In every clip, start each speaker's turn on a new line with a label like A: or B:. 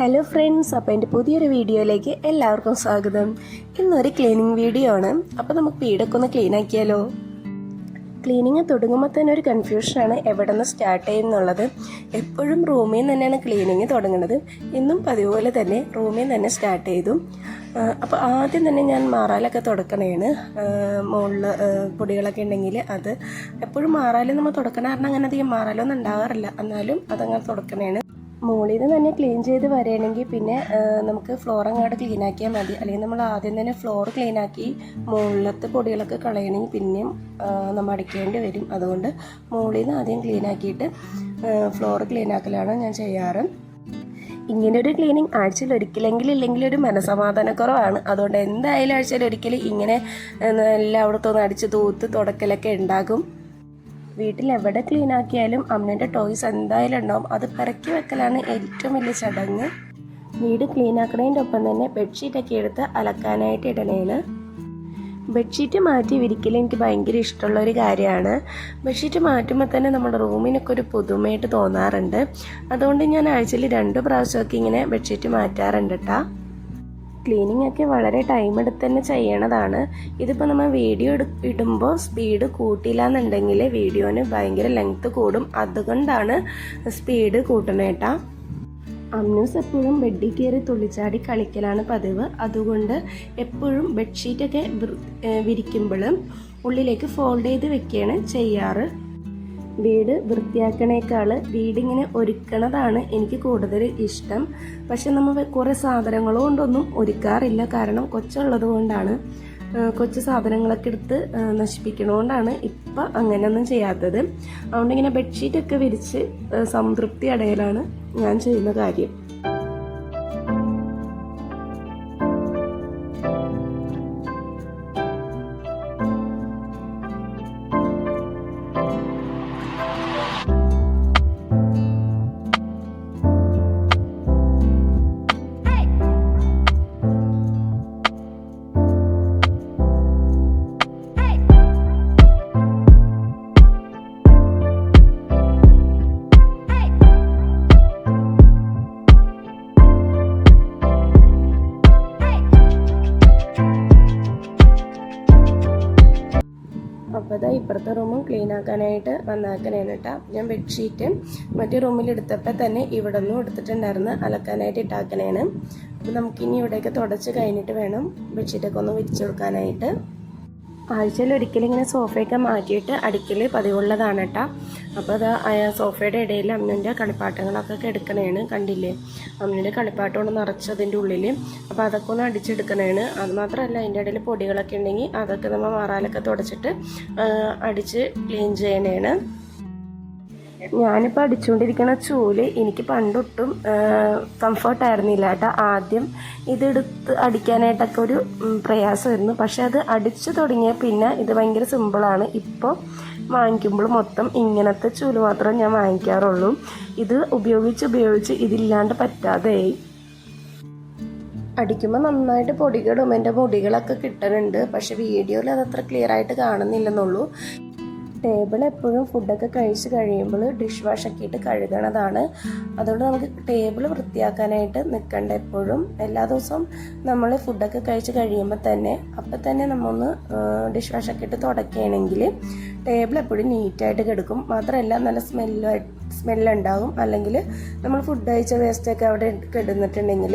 A: hello friends അപ്പോൾ എൻ്റെ പുതിയൊരു വീഡിയോയിലേക്ക് എല്ലാവർക്കും സ്വാഗതം ഇന്നൊരു ക്ലീനിങ് വീഡിയോ ആണ് അപ്പോൾ നമുക്ക് വീടൊക്കെ ഒന്ന് ക്ലീൻ ആക്കിയാലോ ക്ലീനിങ് തുടങ്ങുമ്പോൾ തന്നെ ഒരു കൺഫ്യൂഷനാണ് എവിടെ നിന്ന് സ്റ്റാർട്ട് ചെയ്യുന്നുള്ളത് എപ്പോഴും റൂമിൽ നിന്ന് തന്നെയാണ് ക്ലീനിങ് തുടങ്ങുന്നത് ഇന്നും പതിപോലെ തന്നെ റൂമിൽ നിന്ന് തന്നെ സ്റ്റാർട്ട് ചെയ്തു അപ്പോൾ ആദ്യം തന്നെ ഞാൻ മാറാലൊക്കെ തുടക്കണേണ് മുകളിൽ പൊടികളൊക്കെ ഉണ്ടെങ്കിൽ അത് എപ്പോഴും മാറാലും നമ്മൾ തുടക്കണ കാരണം അങ്ങനെ അധികം മാറാലൊന്നും ഉണ്ടാകാറില്ല എന്നാലും അതങ്ങനെ തുടക്കണേണ് മുകളിൽ നിന്ന് തന്നെ ക്ലീൻ ചെയ്ത് വരികയാണെങ്കിൽ പിന്നെ നമുക്ക് ഫ്ലോറങ്ങാട് ക്ലീൻ ആക്കിയാൽ മതി അല്ലെങ്കിൽ നമ്മൾ ആദ്യം തന്നെ ഫ്ലോർ ക്ലീൻ ആക്കി മുകളിലത്തെ പൊടികളൊക്കെ കളയണമെങ്കിൽ പിന്നെയും നമ്മൾ അടിക്കേണ്ടി വരും അതുകൊണ്ട് മുകളിൽ നിന്ന് ആദ്യം ക്ലീൻ ആക്കിയിട്ട് ഫ്ലോർ ക്ലീൻ ആക്കലാണ് ഞാൻ ചെയ്യാറ് ഇങ്ങനൊരു ക്ലീനിങ് ആഴ്ചയിൽ ഒരിക്കലെങ്കിലും ഇല്ലെങ്കിൽ ഒരു മനസമാധാനക്കുറവാണ് അതുകൊണ്ട് എന്തായാലും ആഴ്ചയിൽ ഒരിക്കലും ഇങ്ങനെ എല്ലാവിടത്തും ഒന്ന് അടിച്ച് തൂത്ത് തുടക്കലൊക്കെ ഉണ്ടാകും വീട്ടിൽ എവിടെ ക്ലീൻ ആക്കിയാലും അമ്മേൻ്റെ ടോയ്സ് എന്തായാലും ഉണ്ടാവും അത് പെറക്കി വെക്കലാണ് ഏറ്റവും വലിയ ചടങ്ങ് വീട് ക്ലീൻ ആക്കുന്നതിൻ്റെ ഒപ്പം തന്നെ ബെഡ്ഷീറ്റൊക്കെ എടുത്ത് അലക്കാനായിട്ട് ഇടണേന് ബെഡ്ഷീറ്റ് മാറ്റി വിരിക്കൽ എനിക്ക് ഭയങ്കര ഇഷ്ടമുള്ള ഒരു കാര്യമാണ് ബെഡ്ഷീറ്റ് മാറ്റുമ്പോൾ തന്നെ നമ്മുടെ റൂമിനൊക്കെ ഒരു പുതുമയായിട്ട് തോന്നാറുണ്ട് അതുകൊണ്ട് ഞാൻ ആഴ്ചയിൽ രണ്ട് പ്രാവശ്യമൊക്കെ ഇങ്ങനെ ബെഡ്ഷീറ്റ് മാറ്റാറുണ്ട് കേട്ടോ ക്ലീനിങ് ഒക്കെ വളരെ ടൈം എടുത്ത് തന്നെ ചെയ്യണതാണ് ഇതിപ്പോൾ നമ്മൾ വീഡിയോ ഇടുമ്പോൾ സ്പീഡ് കൂട്ടില്ല എന്നുണ്ടെങ്കിൽ വീഡിയോന് ഭയങ്കര ലെങ്ത്ത് കൂടും അതുകൊണ്ടാണ് സ്പീഡ് കൂട്ടണേട്ടാ അമ്മൂസ് എപ്പോഴും ബെഡിൽ കയറി തുള്ളിച്ചാടി കളിക്കലാണ് പതിവ് അതുകൊണ്ട് എപ്പോഴും ബെഡ്ഷീറ്റൊക്കെ വിരിക്കുമ്പോഴും ഉള്ളിലേക്ക് ഫോൾഡ് ചെയ്ത് വെക്കുകയാണ് ചെയ്യാറ് വീട് വൃത്തിയാക്കണേക്കാൾ വീടിങ്ങനെ ഒരുക്കണതാണ് എനിക്ക് കൂടുതൽ ഇഷ്ടം പക്ഷെ നമ്മൾ കുറേ സാധനങ്ങൾ കൊണ്ടൊന്നും ഒരുക്കാറില്ല കാരണം കൊച്ചുള്ളത് കൊണ്ടാണ് കൊച്ചു സാധനങ്ങളൊക്കെ എടുത്ത് നശിപ്പിക്കണോണ്ടാണ് ഇപ്പം അങ്ങനെയൊന്നും ചെയ്യാത്തത് അതുകൊണ്ടിങ്ങനെ ഇങ്ങനെ ബെഡ്ഷീറ്റൊക്കെ വിരിച്ച് സംതൃപ്തി അടയലാണ് ഞാൻ ചെയ്യുന്ന കാര്യം ഇപ്പുറത്തെ റൂമും ക്ലീൻ ആക്കാനായിട്ട് വന്നാക്കണേന്ന് കേട്ടോ ഞാൻ ബെഡ്ഷീറ്റ് മറ്റു റൂമിൽ എടുത്തപ്പോൾ തന്നെ ഇവിടെ ഒന്നും എടുത്തിട്ടുണ്ടായിരുന്നു അലക്കാനായിട്ട് ഇട്ടാക്കണേന് അപ്പോൾ നമുക്കിനി ഇവിടെയൊക്കെ തുടച്ച് കഴിഞ്ഞിട്ട് വേണം ബെഡ്ഷീറ്റൊക്കെ ഒന്ന് വിരിച്ചു കൊടുക്കാനായിട്ട് ആഴ്ചയിൽ ഇങ്ങനെ സോഫയൊക്കെ മാറ്റിയിട്ട് അടുക്കൽ പതിവുള്ളതാണ് കേട്ടോ അപ്പോൾ അത് സോഫയുടെ ഇടയിൽ അമ്മൻ്റെ കളിപ്പാട്ടങ്ങളൊക്കെ എടുക്കണേണ് കണ്ടില്ലേ അമ്മൻ്റെ കളിപ്പാട്ടമാണ് നിറച്ചതിൻ്റെ ഉള്ളിൽ അപ്പോൾ അതൊക്കെ ഒന്ന് അടിച്ചെടുക്കണേണ് അതുമാത്രമല്ല മാത്രമല്ല അതിൻ്റെ ഇടയിൽ പൊടികളൊക്കെ ഉണ്ടെങ്കിൽ അതൊക്കെ നമ്മൾ മാറാലൊക്കെ തുടച്ചിട്ട് അടിച്ച് ക്ലീൻ ചെയ്യണേണ് ഞാനിപ്പോൾ അടിച്ചുകൊണ്ടിരിക്കുന്ന ചൂല് എനിക്ക് പണ്ടൊട്ടും കംഫർട്ടായിരുന്നില്ല കേട്ടോ ആദ്യം ഇതെടുത്ത് അടിക്കാനായിട്ടൊക്കെ ഒരു പ്രയാസമായിരുന്നു പക്ഷെ അത് അടിച്ചു തുടങ്ങിയ പിന്നെ ഇത് ഭയങ്കര സിമ്പിളാണ് ഇപ്പോൾ വാങ്ങിക്കുമ്പോൾ മൊത്തം ഇങ്ങനത്തെ ചൂല് മാത്രം ഞാൻ വാങ്ങിക്കാറുള്ളൂ ഇത് ഉപയോഗിച്ച് ഉപയോഗിച്ച് ഇതില്ലാണ്ട് പറ്റാതെയായി അടിക്കുമ്പോൾ നന്നായിട്ട് പൊടികളും എൻ്റെ പൊടികളൊക്കെ കിട്ടുന്നുണ്ട് പക്ഷേ വീഡിയോയിൽ അത്ര ക്ലിയർ ആയിട്ട് കാണുന്നില്ലെന്നുള്ളൂ ടേബിൾ എപ്പോഴും ഫുഡൊക്കെ കഴിച്ച് കഴിയുമ്പോൾ ഡിഷ് വാഷ് ആക്കിയിട്ട് കഴുകണതാണ് അതുകൊണ്ട് നമുക്ക് ടേബിൾ വൃത്തിയാക്കാനായിട്ട് നിൽക്കണ്ട എപ്പോഴും എല്ലാ ദിവസവും നമ്മൾ ഫുഡൊക്കെ കഴിച്ച് കഴിയുമ്പോൾ തന്നെ അപ്പം തന്നെ നമ്മൊന്ന് ഡിഷ് വാഷ് ആക്കിയിട്ട് തുടക്കുകയാണെങ്കിൽ ടേബിൾ എപ്പോഴും നീറ്റായിട്ട് കിടക്കും മാത്രമല്ല നല്ല സ്മെല്ലുമായിട്ട് സ്മെല്ലുണ്ടാകും അല്ലെങ്കിൽ നമ്മൾ ഫുഡ് കഴിച്ച വേസ്റ്റൊക്കെ അവിടെ കിടന്നിട്ടുണ്ടെങ്കിൽ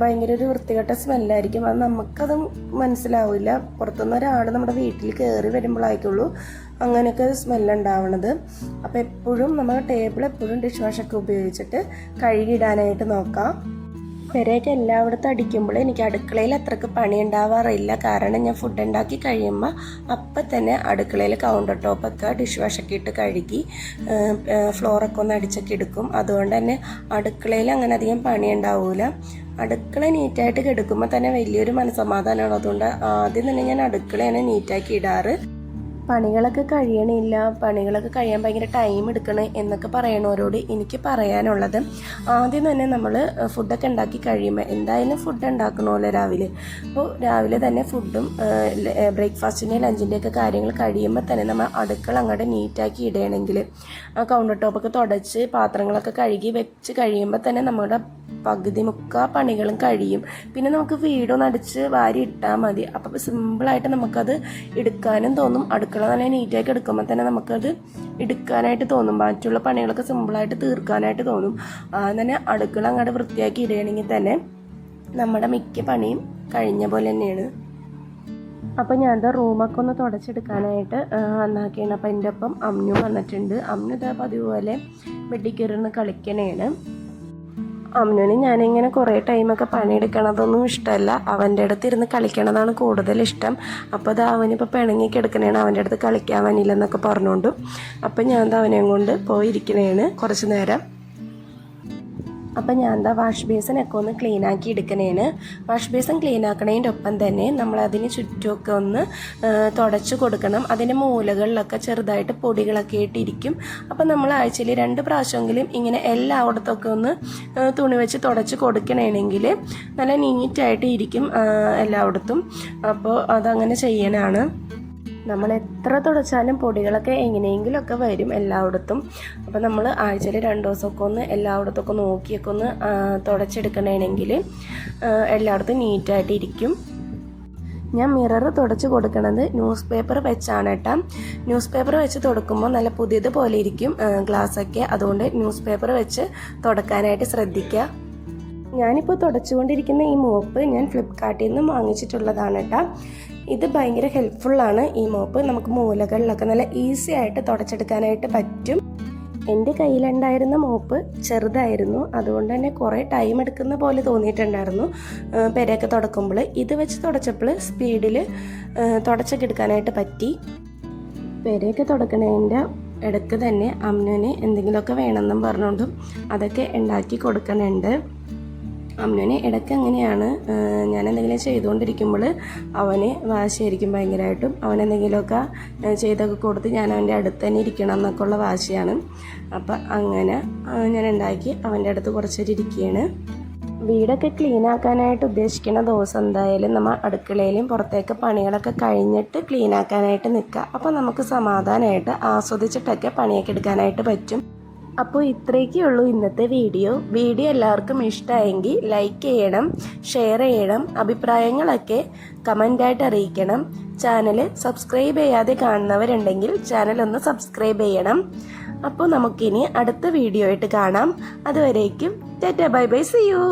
A: ഭയങ്കര ഒരു വൃത്തികെട്ട സ്മെല്ലായിരിക്കും അത് നമുക്കത് മനസ്സിലാവില്ല പുറത്തുനിന്ന് ഒരാൾ നമ്മുടെ വീട്ടിൽ കയറി വരുമ്പോഴായിക്കുള്ളൂ അങ്ങനെയൊക്കെ സ്മെല്ലുണ്ടാവണത് അപ്പോൾ എപ്പോഴും നമ്മൾ ടേബിൾ എപ്പോഴും ഡിഷ് വാഷൊക്കെ ഉപയോഗിച്ചിട്ട് കഴുകിയിടാനായിട്ട് നോക്കാം പെരയൊക്കെ എല്ലായിടത്തും അടിക്കുമ്പോൾ എനിക്ക് അടുക്കളയിൽ അത്രക്ക് പണി ഉണ്ടാവാറില്ല കാരണം ഞാൻ ഫുഡ് ഉണ്ടാക്കി കഴിയുമ്പോൾ അപ്പം തന്നെ അടുക്കളയിൽ കൗണ്ടർ ടോപ്പൊക്കെ ഡിഷ് വാഷൊക്കെ ഇട്ട് കഴുകി ഫ്ലോറൊക്കെ ഒന്ന് അടിച്ചൊക്കെ എടുക്കും അതുകൊണ്ട് തന്നെ അടുക്കളയിൽ അങ്ങനെ അധികം പണി ഉണ്ടാവില്ല അടുക്കള നീറ്റായിട്ട് കിടക്കുമ്പോൾ തന്നെ വലിയൊരു മനസമാധാനമാണ് അതുകൊണ്ട് ആദ്യം തന്നെ ഞാൻ അടുക്കളയാണ് നീറ്റാക്കി ഇടാറ് പണികളൊക്കെ കഴിയണില്ല പണികളൊക്കെ കഴിയാൻ ഭയങ്കര ടൈം എടുക്കണം എന്നൊക്കെ പറയണവരോട് എനിക്ക് പറയാനുള്ളത് ആദ്യം തന്നെ നമ്മൾ ഫുഡൊക്കെ ഉണ്ടാക്കി കഴിയുമ്പോൾ എന്തായാലും ഫുഡ് ഉണ്ടാക്കണമല്ലോ രാവിലെ അപ്പോൾ രാവിലെ തന്നെ ഫുഡും ബ്രേക്ക്ഫാസ്റ്റിൻ്റെയും ലഞ്ചിൻ്റെയൊക്കെ കാര്യങ്ങൾ കഴിയുമ്പോൾ തന്നെ നമ്മൾ അടുക്കള അങ്ങോട്ട് നീറ്റാക്കി ഇടണമെങ്കിൽ കൗണ്ടർ ടോപ്പൊക്കെ തുടച്ച് പാത്രങ്ങളൊക്കെ കഴുകി വെച്ച് കഴിയുമ്പോൾ തന്നെ നമ്മുടെ പകുതി മുക്കാ പണികളും കഴിയും പിന്നെ നമുക്ക് വീടൊന്ന് അടിച്ച് വാരി ഇട്ടാൽ മതി അപ്പോൾ സിമ്പിളായിട്ട് നമുക്കത് എടുക്കാനും തോന്നും അടുക്കള നല്ല നീറ്റാക്കി എടുക്കുമ്പോൾ തന്നെ നമുക്കത് എടുക്കാനായിട്ട് തോന്നും മറ്റുള്ള പണികളൊക്കെ സിമ്പിളായിട്ട് തീർക്കാനായിട്ട് തോന്നും തന്നെ അടുക്കള അങ്ങോട്ട് വൃത്തിയാക്കി ഇടുകയാണെങ്കിൽ തന്നെ നമ്മുടെ മിക്ക പണിയും കഴിഞ്ഞ പോലെ തന്നെയാണ് അപ്പോൾ ഞാനത് റൂമൊക്കെ ഒന്ന് തുടച്ചെടുക്കാനായിട്ട് നന്നാക്കിയാണ് അപ്പോൾ എൻ്റെ ഒപ്പം അമ്മും വന്നിട്ടുണ്ട് അമ്മ ഇതാ പതിവ് പോലെ വെട്ടിക്കയറിന്ന് കളിക്കണേണ് അമ്മുവിന് ഞാനിങ്ങനെ കുറേ ടൈമൊക്കെ പണിയെടുക്കണതൊന്നും ഇഷ്ടമല്ല അവൻ്റെ അടുത്ത് ഇരുന്ന് കളിക്കണതാണ് കൂടുതൽ ഇഷ്ടം അപ്പോൾ അത് അവനിപ്പോൾ പിണങ്ങി കിടക്കണേണ് അവൻ്റെ അടുത്ത് കളിക്കാൻ വനില്ലെന്നൊക്കെ പറഞ്ഞുകൊണ്ടും അപ്പോൾ ഞാൻ അവനെയും കൊണ്ട് പോയിരിക്കണേണ് കുറച്ച് നേരം അപ്പം ഞാൻ എന്താ വാഷ് ബേസിനൊക്കെ ഒന്ന് ക്ലീൻ ആക്കി എടുക്കണേന് വാഷ് ബേസിൻ ക്ലീൻ ആക്കണേൻ്റെ ഒപ്പം തന്നെ നമ്മൾ ചുറ്റുമൊക്കെ ഒന്ന് തുടച്ച് കൊടുക്കണം അതിൻ്റെ മൂലകളിലൊക്കെ ചെറുതായിട്ട് പൊടികളൊക്കെ ഇട്ടിരിക്കും അപ്പം നമ്മൾ ആഴ്ചയിൽ രണ്ട് പ്രാവശ്യമെങ്കിലും ഇങ്ങനെ എല്ലായിടത്തൊക്കെ ഒന്ന് തുണി വെച്ച് തുടച്ച് കൊടുക്കണമെങ്കിൽ നല്ല നീറ്റായിട്ട് ഇരിക്കും എല്ലായിടത്തും അപ്പോൾ അതങ്ങനെ ചെയ്യണമാണ് നമ്മൾ എത്ര തുടച്ചാലും പൊടികളൊക്കെ എങ്ങനെയെങ്കിലുമൊക്കെ വരും എല്ലായിടത്തും അപ്പോൾ നമ്മൾ ആഴ്ചയിൽ രണ്ട് ദിവസമൊക്കെ ഒന്ന് എല്ലായിടത്തൊക്കെ നോക്കിയൊക്കെ ഒന്ന് തുടച്ചെടുക്കണമെങ്കിൽ എല്ലായിടത്തും നീറ്റായിട്ട് ഇരിക്കും ഞാൻ മിറർ തുടച്ച് കൊടുക്കണത് ന്യൂസ് പേപ്പർ വെച്ചാണ് കേട്ടോ ന്യൂസ് പേപ്പർ വെച്ച് തുടക്കുമ്പോൾ നല്ല പുതിയത് പോലെ ഇരിക്കും ഗ്ലാസ്സൊക്കെ അതുകൊണ്ട് ന്യൂസ് പേപ്പർ വെച്ച് തുടക്കാനായിട്ട് ശ്രദ്ധിക്കുക ഞാനിപ്പോൾ തുടച്ചുകൊണ്ടിരിക്കുന്ന ഈ മോപ്പ് ഞാൻ ഫ്ലിപ്കാർട്ടിൽ നിന്ന് വാങ്ങിച്ചിട്ടുള്ളതാണ് കേട്ടോ ഇത് ഭയങ്കര ഹെൽപ്ഫുള്ളാണ് ഈ മോപ്പ് നമുക്ക് മൂലകളിലൊക്കെ നല്ല ഈസി ആയിട്ട് തുടച്ചെടുക്കാനായിട്ട് പറ്റും എൻ്റെ കയ്യിലുണ്ടായിരുന്ന മോപ്പ് ചെറുതായിരുന്നു അതുകൊണ്ട് തന്നെ കുറേ ടൈം എടുക്കുന്ന പോലെ തോന്നിയിട്ടുണ്ടായിരുന്നു പെരയൊക്കെ തുടക്കുമ്പോൾ ഇത് വെച്ച് തുടച്ചപ്പോൾ സ്പീഡിൽ തുടച്ചൊക്കെ എടുക്കാനായിട്ട് പറ്റി പെരയൊക്കെ തുടക്കണതിൻ്റെ ഇടയ്ക്ക് തന്നെ അമ്നുവിന് എന്തെങ്കിലുമൊക്കെ വേണമെന്നും പറഞ്ഞുകൊണ്ടും അതൊക്കെ ഉണ്ടാക്കി കൊടുക്കണുണ്ട് അമ്മനെ ഇടയ്ക്ക് അങ്ങനെയാണ് ഞാൻ എന്തെങ്കിലും ചെയ്തുകൊണ്ടിരിക്കുമ്പോൾ അവന് വാശിയായിരിക്കും ഭയങ്കരമായിട്ടും അവൻ എന്തെങ്കിലുമൊക്കെ ചെയ്തൊക്കെ കൊടുത്ത് ഞാൻ അവൻ്റെ അടുത്ത് തന്നെ ഇരിക്കണം എന്നൊക്കെ ഉള്ള വാശിയാണ് അപ്പം അങ്ങനെ ഞാൻ ഉണ്ടാക്കി അവൻ്റെ അടുത്ത് കുറച്ചേരം ഇരിക്കുകയാണ് വീടൊക്കെ ക്ലീൻ ആക്കാനായിട്ട് ഉദ്ദേശിക്കുന്ന ദിവസം എന്തായാലും നമ്മൾ അടുക്കളയിലും പുറത്തേക്ക് പണികളൊക്കെ കഴിഞ്ഞിട്ട് ക്ലീൻ ആക്കാനായിട്ട് നിൽക്കുക അപ്പോൾ നമുക്ക് സമാധാനമായിട്ട് ആസ്വദിച്ചിട്ടൊക്കെ പണിയൊക്കെ എടുക്കാനായിട്ട് പറ്റും അപ്പോൾ ഇത്രയൊക്കെ ഉള്ളൂ ഇന്നത്തെ വീഡിയോ വീഡിയോ എല്ലാവർക്കും ഇഷ്ടമായെങ്കിൽ ലൈക്ക് ചെയ്യണം ഷെയർ ചെയ്യണം അഭിപ്രായങ്ങളൊക്കെ കമൻ്റായിട്ട് അറിയിക്കണം ചാനൽ സബ്സ്ക്രൈബ് ചെയ്യാതെ കാണുന്നവരുണ്ടെങ്കിൽ ചാനൽ ഒന്ന് സബ്സ്ക്രൈബ് ചെയ്യണം അപ്പോൾ നമുക്കിനി അടുത്ത വീഡിയോ ആയിട്ട് കാണാം അതുവരേക്കും tata bye bye see U